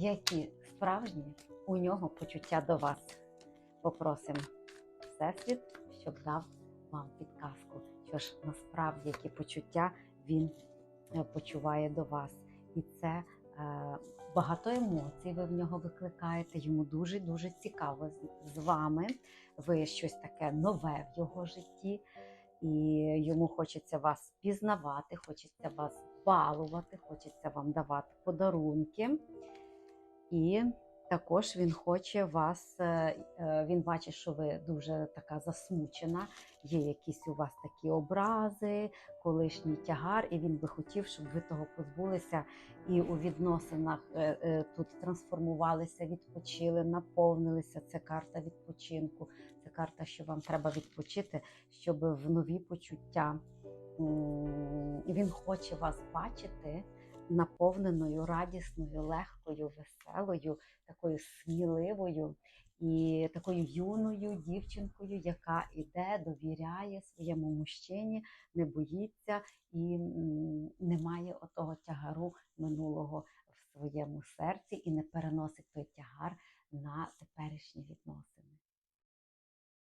які справжні у нього почуття до вас. Попросимо Всесвіт, щоб дав вам підказку, що ж насправді які почуття він е, почуває до вас. І це е, багато емоцій ви в нього викликаєте. Йому дуже дуже цікаво з вами. Ви щось таке нове в його житті, і йому хочеться вас пізнавати, хочеться вас балувати, хочеться вам давати подарунки. І також він хоче вас, е, е, він бачить, що ви дуже така засмучена, є якісь у вас такі образи, колишній тягар, і він би хотів, щоб ви того позбулися і у відносинах е, тут трансформувалися, відпочили, наповнилися. Це карта відпочинку, це карта, що вам треба відпочити, щоб в нові почуття. М, Він хоче вас бачити наповненою, радісною, легкою, веселою, такою сміливою і такою юною дівчинкою, яка іде, довіряє своєму мужчині, не боїться і не має отого тягару минулого в своєму серці і не переносить той тягар.